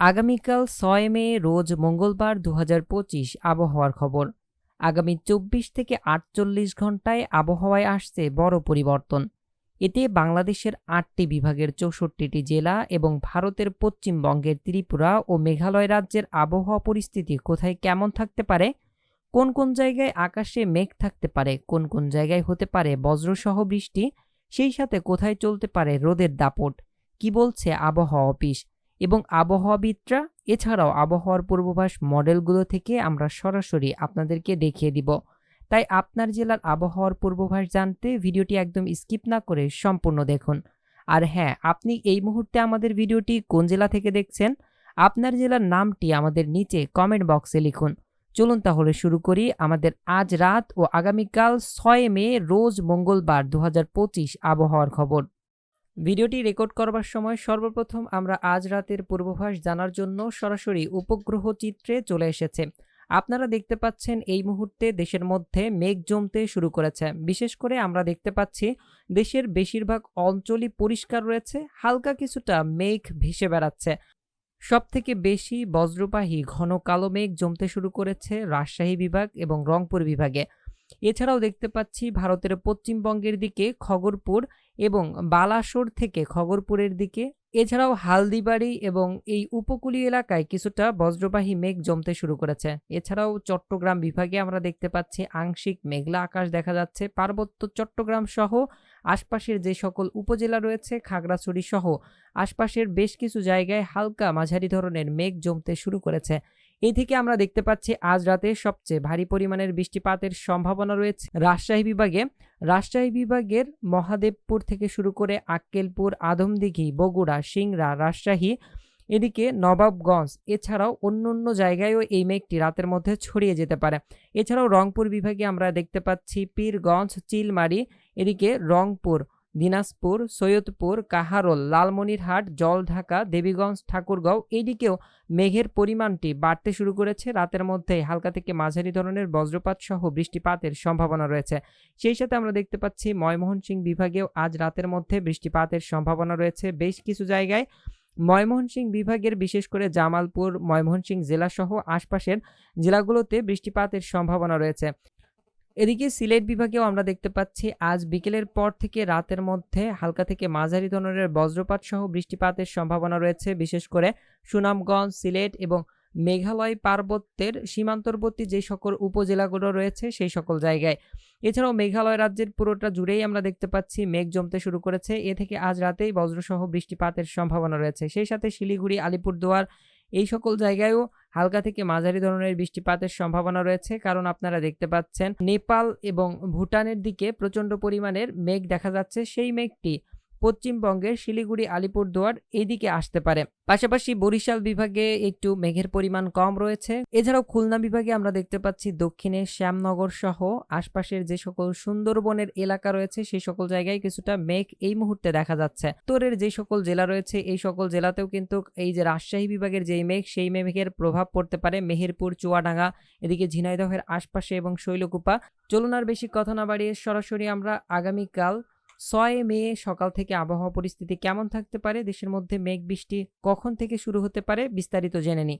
আগামীকাল ছয় মে, রোজ মঙ্গলবার দু হাজার পঁচিশ আবহাওয়ার খবর। আগামী চব্বিশ থেকে আটচল্লিশ ঘন্টায় আবহাওয়ায় আসছে বড় পরিবর্তন। এতে বাংলাদেশের আটটি বিভাগের চৌষট্টিটি জেলা এবং ভারতের পশ্চিমবঙ্গের ত্রিপুরা ও মেঘালয় রাজ্যের আবহাওয়া পরিস্থিতি কোথায় কেমন থাকতে পারে, কোন কোন জায়গায় আকাশে মেঘ থাকতে পারে, কোন কোন জায়গায় হতে পারে বজ্রসহ বৃষ্টি, সেই সাথে কোথায় চলতে পারে রোদের দাপট, কি বলছে আবহাওয়া অফিস এবং আবহাওয়াবিদরা, এছাড়াও আবহাওয়ার পূর্বাভাস মডেলগুলো থেকে আমরা সরাসরি আপনাদেরকে দেখিয়ে দিব। তাই আপনার জেলার আবহাওয়ার পূর্বাভাস জানতে ভিডিওটি একদম স্কিপ না করে সম্পূর্ণ দেখুন। আর হ্যাঁ আপনি এই মুহূর্তে আমাদের ভিডিওটি কোন জেলা থেকে দেখছেন? আপনার জেলার নামটি আমাদের নিচে কমেন্ট বক্সে লিখুন। চলুন তাহলে শুরু করি। আমাদের আজ রাত ও আগামীকাল ছয় মে, রোজ মঙ্গলবার দু হাজার পঁচিশ আবহাওয়ার খবর। ভিডিওটি রেকর্ড করবার সময় সর্বপ্রথম আমরা আজ রাতের পূর্বাভাস জানার জন্য সরাসরি উপগ্রহ চিত্রে চলে এসেছে। আপনারা দেখতে পাচ্ছেন এই মুহূর্তে দেশের মধ্যে মেঘ জমতে শুরু করেছে। বিশেষ করে আমরা দেখতে পাচ্ছি দেশের বেশিরভাগ অঞ্চলই পরিষ্কার রয়েছে, হালকা কিছুটা মেঘ ভেসে বেড়াচ্ছে। সব থেকে বেশি বজ্রবাহী ঘন কালো মেঘ জমতে শুরু করেছে রাজশাহী বিভাগ এবং রংপুর বিভাগে। এছাড়াও দেখতে পাচ্ছি ভারতের পশ্চিমবঙ্গের দিকে খগরপুর এবং বালাসোর থেকে খগরপুরের দিকে, এছাড়াও হালদিবাড়ি এবং এই উপকূলীয় এলাকায় কিছুটা বজ্রবাহী মেঘ জমতে শুরু করেছে। এছাড়াও চট্টগ্রাম বিভাগে আমরা দেখতে পাচ্ছি আংশিক মেঘলা আকাশ দেখা যাচ্ছে। পার্বত্য চট্টগ্রাম সহ আশপাশের যে সকল উপজেলা রয়েছে, খাগড়াছড়ি সহ আশপাশের বেশ কিছু জায়গায় হালকা মাঝারি ধরনের মেঘ জমতে শুরু করেছে। এই থেকে আমরা দেখতে পাচ্ছি আজ রাতে সবচেয়ে ভারী পরিমাণের বৃষ্টিপাতের সম্ভাবনা রয়েছে। রাজশাহী বিভাগে, রাজশাহী বিভাগের মহাদেবপুর থেকে শুরু করে আক্কেলপুর, আদমদিঘি, বগুড়া, সিংড়া, রাজশাহী, এদিকে নবাবগঞ্জ, এছাড়াও অন্য অন্য জায়গায়ও এই মেঘটি রাতের মধ্যে ছড়িয়ে যেতে পারে। এছাড়াও রংপুর বিভাগে আমরা দেখতে পাচ্ছি পীরগঞ্জ, চিলমারি, এদিকে রংপুর দিনাজপুর, সৈয়দপুর, কাহারোল, লালমনিরহাট জলঢাকা দেবীগঞ্জ, ঠাকুরগাঁও এদিকেও মেঘের পরিমাণটি বাড়তে শুরু করেছে। রাতের মধ্যে হালকা থেকে মাঝারি ধরনের বজ্রপাত সহ বৃষ্টিপাতের সম্ভাবনা রয়েছে। সেই সাথে আমরা দেখতে পাচ্ছি ময়মোহনসিংহ বিভাগেও আজ রাতের মধ্যে বৃষ্টিপাতের সম্ভাবনা রয়েছে বেশ কিছু জায়গায়। ময়মোহনসিংহ বিভাগের বিশেষ করে জামালপুর ময়মোহনসিংহ জেলাসহ আশপাশের জেলাগুলোতে বৃষ্টিপাতের সম্ভাবনা রয়েছে। এদিকে সিলেট বিভাগেও আমরা দেখতে পাচ্ছি, আজ বিকেলের পর থেকে রাতের মধ্যে হালকা থেকে মাঝারি ধরনের বজ্রপাত সহ বৃষ্টিপাতের সম্ভাবনা রয়েছে। বিশেষ করে সুনামগঞ্জ, সিলেট এবং মেঘালয় পার্বত্যের সীমান্তবর্তী যে সকল উপজেলাগুলো রয়েছে সেই সকল জায়গায়। এছাড়াও মেঘালয় রাজ্যের পুরোটা জুড়েই আমরা দেখতে পাচ্ছি, মেঘ জমতে শুরু করেছে। এ থেকে আজ রাতেই বজ্রসহ বৃষ্টিপাতের সম্ভাবনা রয়েছে। সেই সাথে শিলিগুড়ি, আলিপুরদুয়ার এই সকল জায়গায়ও হালকা থেকে মাঝারি ধরনের বৃষ্টিপাতের সম্ভাবনা রয়েছে। কারণ আপনারা দেখতে পাচ্ছেন, নেপাল এবং ভুটানের দিকে প্রচণ্ড পরিমাণের মেঘ দেখা যাচ্ছে। সেই মেঘটি পশ্চিমবঙ্গের শিলিগুড়ি, আলিপুরদুয়ার এইদিকে আসতে পারে। পাশাপাশি বরিশাল বিভাগে একটু মেঘের পরিমাণ কম রয়েছে। এছাড়াও খুলনা বিভাগে আমরা দেখতে পাচ্ছি দক্ষিণে শ্যামনগর সহ আশপাশের যে সকল সুন্দরবনের এলাকা রয়েছে, সেই সকল জায়গায় কিছুটা মেঘ এই মুহূর্তে দেখা যাচ্ছে। উত্তরের যে সকল জেলা রয়েছে, এই সকল জেলাতেও কিন্তু এই যে রাজশাহী বিভাগের যেই মেঘ, সেই মেঘের প্রভাব পড়তে পারে। মেহেরপুর, চুয়াডাঙ্গা, এদিকে ঝিনাইদহের আশপাশে এবং শৈলকুপা। চলুন আর বেশি কথা না বাড়িয়ে সরাসরি আমরা আগামীকাল ছয় মে সকাল থেকে আবহাওয়া পরিস্থিতি কেমন থাকতে পারে? দেশের মধ্যে মেঘ বৃষ্টি কখন থেকে শুরু হতে পারে? বিস্তারিত জেনে নিই।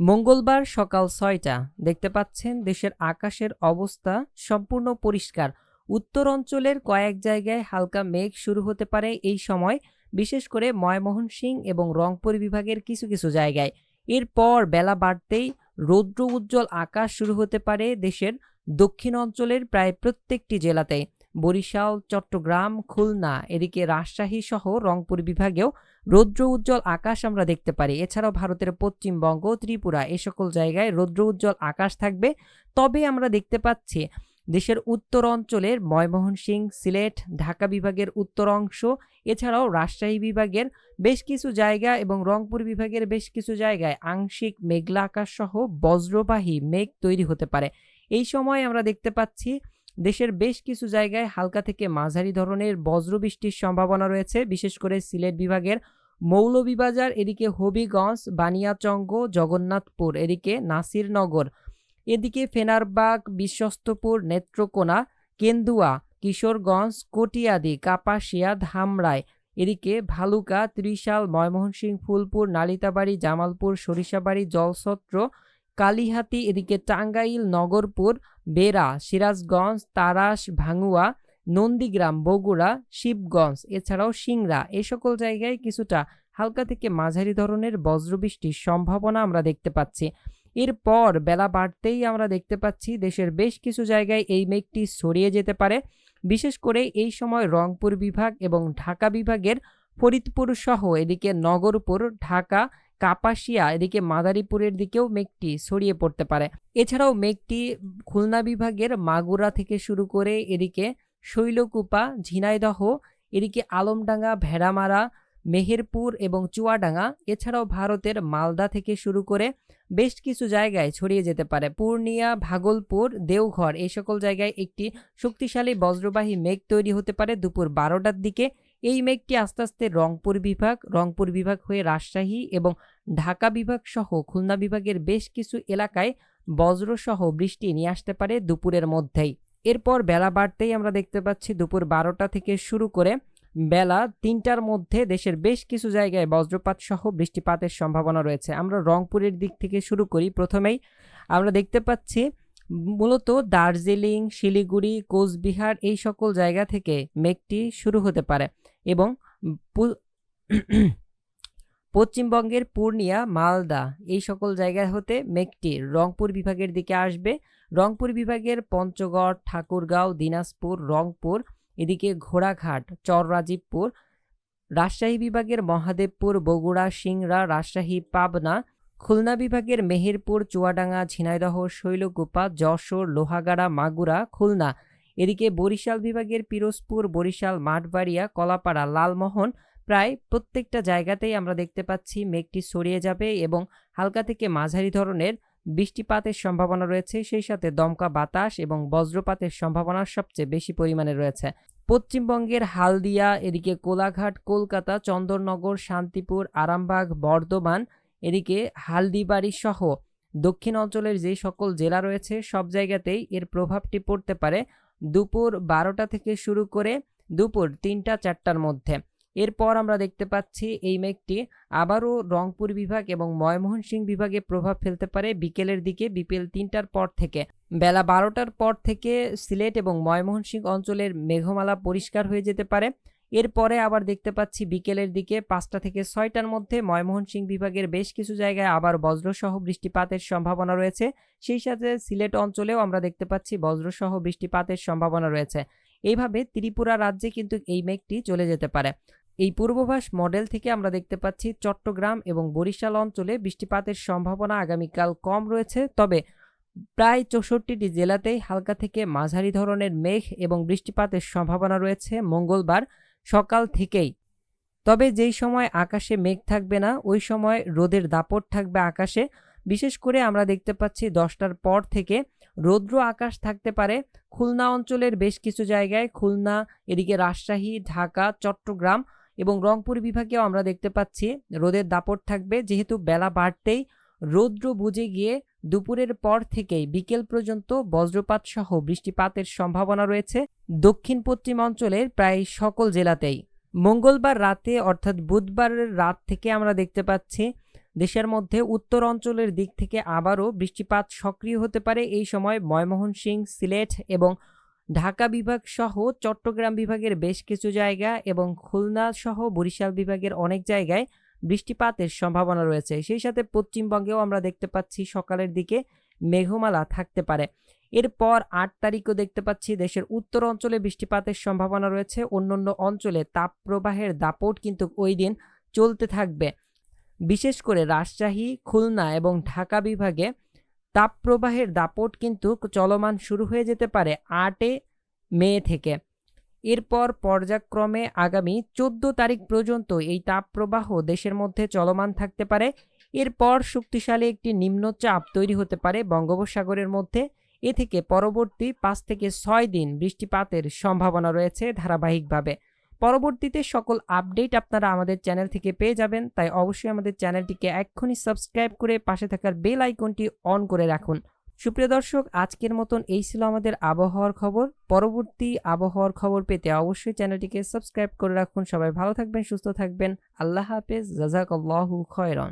মঙ্গলবার সকাল ছয়টা দেখতে পাচ্ছেন, দেশের আকাশের অবস্থা সম্পূর্ণ পরিষ্কার। উত্তর অঞ্চলের কয়েক জায়গায় হালকা মেঘ শুরু হতে পারে এই সময়, বিশেষ করে ময়মোহন সিং এবং রংপুর বিভাগের কিছু কিছু জায়গায়। এরপর বেলা বাড়তেই রৌদ্র উজ্জ্বল আকাশ শুরু হতে পারে দেশের দক্ষিণ অঞ্চলের প্রায় প্রত্যেকটি জেলাতে বরিশাল, চট্টগ্রাম, খুলনা, এদিকে রাজশাহী সহ রংপুর বিভাগেও রৌদ্র উজ্জ্বল আকাশ আমরা দেখতে পারি। এছাড়াও ভারতের পশ্চিমবঙ্গ, ত্রিপুরা, এ সকল জায়গায় রৌদ্র উজ্জ্বল আকাশ থাকবে। তবে আমরা দেখতে পাচ্ছি দেশের উত্তর অঞ্চলের ময়মোহন সিং সিলেট, ঢাকা বিভাগের উত্তর অংশ এছাড়াও রাজশাহী বিভাগের বেশ কিছু জায়গা এবং রংপুর বিভাগের বেশ কিছু জায়গায় আংশিক মেঘলা আকাশ সহ বজ্রবাহী মেঘ তৈরি হতে পারে। এই সময় আমরা দেখতে পাচ্ছি দেশের বেশ কিছু জায়গায় হালকা থেকে মাঝারি ধরনের বজ্রবৃষ্টির সম্ভাবনা রয়েছে, বিশেষ করে সিলেট বিভাগের মৌলভীবাজার, এদিকে হবিগঞ্জ, বানিয়াচঙ্গ, জগন্নাথপুর, এদিকে নাসিরনগর, এদিকে ফেনারবাগ, বিশ্বস্তপুর, নেত্রকোনা, কেন্দুয়া, কিশোরগঞ্জ, কটিয়াদি, কাপাসিয়া, ধামরাই, এদিকে ভালুকা, ত্রিশাল, ময়মনসিংহ, ফুলপুর, নালিতাবাড়ি, জামালপুর, সরিষাবাড়ি, জলছত্র কালিহাতি এদিকে টাঙ্গাইল, নগরপুর, বেড়া, সিরাজগঞ্জ, তারাস, ভাঙুয়া, নন্দীগ্রাম, বগুড়া, শিবগঞ্জ, এছাড়াও সিংড়া এ সকল জায়গায় কিছুটা হালকা থেকে মাঝারি ধরনের বজ্রবৃষ্টির সম্ভাবনা আমরা দেখতে পাচ্ছি। এরপর বেলা বাড়তেই আমরা দেখতে পাচ্ছি দেশের বেশ কিছু জায়গায় এই মেঘটি ছড়িয়ে যেতে পারে। বিশেষ করে এই সময় রংপুর বিভাগ এবং ঢাকা বিভাগের ফরিদপুর সহ এদিকে নগরপুর, ঢাকা কাপাসিয়া, এদিকে মাদারীপুরের দিকেও মেঘটি ছড়িয়ে পড়তে পারে। এছাড়াও মেঘটি খুলনা বিভাগের মাগুরা থেকে শুরু করে এদিকে শৈলকুপা, ঝিনাইদহ, এদিকে আলমডাঙ্গা, ভেড়ামারা, মেহেরপুর এবং চুয়াডাঙ্গা, এছাড়াও ভারতের মালদা থেকে শুরু করে বেশ কিছু জায়গায় ছড়িয়ে যেতে পারে। পূর্ণিয়া, ভাগলপুর, দেওঘর, এই সকল জায়গায় একটি শক্তিশালী বজ্রবাহী মেঘ তৈরি হতে পারে দুপুর বারোটার দিকে। এই মেঘটি আস্তে আস্তে রংপুর বিভাগ রংপুর বিভাগ হয়ে রাজশাহী এবং ঢাকা বিভাগ সহ খুলনা বিভাগের বেশ কিছু এলাকায় বজ্রসহ বৃষ্টি নিয়ে আসতে পারে দুপুরের মধ্যেই। এরপর বেলা বাড়তেই আমরা দেখতে পাচ্ছি দুপুর বারোটা থেকে শুরু করে বেলা তিনটার মধ্যে দেশের বেশ কিছু জায়গায় বজ্রপাত সহ বৃষ্টিপাতের সম্ভাবনা রয়েছে। আমরা রংপুরের দিক থেকে শুরু করি। প্রথমেই আমরা দেখতে পাচ্ছি মূলত দার্জিলিং, শিলিগুড়ি, কোচবিহার এই সকল জায়গা থেকে মেঘটি শুরু হতে পারে। এবং পশ্চিমবঙ্গের পূর্ণিয়া, মালদা, এই সকল জায়গা হতে মেঘটি রংপুর বিভাগের দিকে আসবে। রংপুর বিভাগের পঞ্চগড়, ঠাকুরগাঁও, দিনাজপুর, রংপুর, এদিকে ঘোড়াঘাট, চররাজীবপুর, রাজশাহী বিভাগের মহাদেবপুর, বগুড়া, সিংড়া, রাজশাহী, পাবনা, খুলনা বিভাগের মেহেরপুর, চুয়াডাঙ্গা, ঝিনাইদহ, শৈলকুপা, যশোর, লোহাগাড়া, মাগুরা, খুলনা। এদিকে বরিশাল বিভাগের পিরোজপুর, বরিশাল, মাঠবাড়িয়া, কলাপাড়া, লালমোহন প্রায় প্রত্যেকটা জায়গাতেই আমরা দেখতে পাচ্ছি মেঘটি ছড়িয়ে যাবে এবং হালকা থেকে মাঝারি ধরনের বৃষ্টিপাতের সম্ভাবনা রয়েছে। সেই সাথে দমকা বাতাস এবং বজ্রপাতের সম্ভাবনা সবচেয়ে বেশি পরিমাণে রয়েছে। পশ্চিমবঙ্গের হালদিয়া, এদিকে কোলাঘাট, কলকাতা, চন্দননগর, শান্তিপুর, আরামবাগ, বর্ধমান, এদিকে হালদিবাড়ি সহ দক্ষিণ অঞ্চলের যে সকল জেলা রয়েছে, সব জায়গাতেই এর প্রভাবটি পড়তে পারে। দুপুর বারোটা থেকে শুরু করে দুপুর তিনটা, চারটার মধ্যে। এরপর আমরা দেখতে পাচ্ছি এই মেঘটি আবারও রংপুর বিভাগ এবং ময়মোহনসিংহ বিভাগে প্রভাব ফেলতে পারে বিকেলের দিকে, বিকেল তিনটার পর থেকে। বেলা বারোটার পর থেকে সিলেট এবং ময়মোহনসিংহ অঞ্চলের মেঘমালা পরিষ্কার হয়ে যেতে পারে। এরপরে আবার দেখতে পাচ্ছি বিকেলের দিকে পাঁচটা থেকে ছয়টার মধ্যে ময়মনসিংহ বিভাগের বেশ কিছু জায়গায় আবার বজ্রসহ বৃষ্টিপাতের সম্ভাবনা রয়েছে। সেই সাথে সিলেট অঞ্চলেও আমরা দেখতে পাচ্ছি বজ্রসহ বৃষ্টিপাতের সম্ভাবনা রয়েছে। এইভাবে ত্রিপুরা রাজ্যে কিন্তু এই মেঘটি চলে যেতে পারে। এই পূর্বাভাস মডেল থেকে আমরা দেখতে পাচ্ছি চট্টগ্রাম এবং বরিশাল অঞ্চলে বৃষ্টিপাতের সম্ভাবনা আগামীকাল কম রয়েছে। তবে প্রায় চৌষট্টিটি জেলাতেই হালকা থেকে মাঝারি ধরনের মেঘ এবং বৃষ্টিপাতের সম্ভাবনা রয়েছে। মঙ্গলবার সকাল থেকেই। তবে যেই সময় আকাশে মেঘ থাকবে না, ওই সময় রোদের দাপট থাকবে আকাশে। বিশেষ করে আমরা দেখতে পাচ্ছি দশটার পর থেকে রৌদ্র আকাশ থাকতে পারে। খুলনা অঞ্চলের বেশ কিছু জায়গায়, খুলনা, এদিকে রাজশাহী, ঢাকা, চট্টগ্রাম এবং রংপুর বিভাগেও আমরা দেখতে পাচ্ছি রোদের দাপট থাকবে। যেহেতু বেলা বাড়তেই রৌদ্র বুঝে গিয়ে দুপুরের পর থেকেই বিকেল পর্যন্ত বজ্রপাত সহ বৃষ্টিপাতের সম্ভাবনা রয়েছে। দক্ষিণ পশ্চিম অঞ্চলের প্রায় সকল জেলাতেই মঙ্গলবার রাতে অর্থাৎ বুধবারের রাত থেকে আমরা দেখতে পাচ্ছি, দেশের মধ্যে উত্তর অঞ্চলের দিক থেকে আবারও বৃষ্টিপাত সক্রিয় হতে পারে। এই সময় ময়মনসিংহ, সিলেট এবং ঢাকা বিভাগ সহ চট্টগ্রাম বিভাগের বেশ কিছু জায়গা এবং খুলনা সহ বরিশাল বিভাগের অনেক জায়গায় বৃষ্টিপাতের সম্ভাবনা রয়েছে। সেই সাথে পশ্চিমবঙ্গেও আমরা দেখতে পাচ্ছি সকালের দিকে মেঘমালা থাকতে পারে। এরপর আট তারিখও দেখতে পাচ্ছি দেশের উত্তর অঞ্চলে বৃষ্টিপাতের সম্ভাবনা রয়েছে। অন্যান্য অঞ্চলে তাপপ্রবাহের দাপট কিন্তু ওই দিন চলতে থাকবে। বিশেষ করে রাজশাহী, খুলনা এবং ঢাকা বিভাগে তাপপ্রবাহের দাপট কিন্তু চলমান শুরু হয়ে যেতে পারে আটে মে থেকে। এরপর পর্যায়ক্রমে আগামী চোদ্দ তারিখ পর্যন্ত এই তাপপ্রবাহ দেশের মধ্যে চলমান থাকতে পারে। এরপর শক্তিশালী একটি নিম্নচাপ তৈরি হতে পারে বঙ্গোপসাগরের মধ্যে। এ থেকে পরবর্তী পাঁচ থেকে ছয় দিন বৃষ্টিপাতের সম্ভাবনা রয়েছে ধারাবাহিকভাবে। পরবর্তীতে সকল আপডেট আপনারা আমাদের চ্যানেল থেকে পেয়ে যাবেন। তাই অবশ্যই আমাদের চ্যানেলটিকে এক্ষুনি সাবস্ক্রাইব করে পাশে থাকার বেল আইকনটি অন করে রাখুন। সুপ্রিয় দর্শক, আজকের মতন এই ছিল আমাদের আবহাওয়ার খবর। পরবর্তী আবহাওয়ার খবর পেতে অবশ্যই চ্যানেলটিকে সাবস্ক্রাইব করে রাখুন। সবাই ভালো থাকবেন, সুস্থ থাকবেন। আল্লাহ হাফেজ, জাজাকাল্লাহু খয়রন।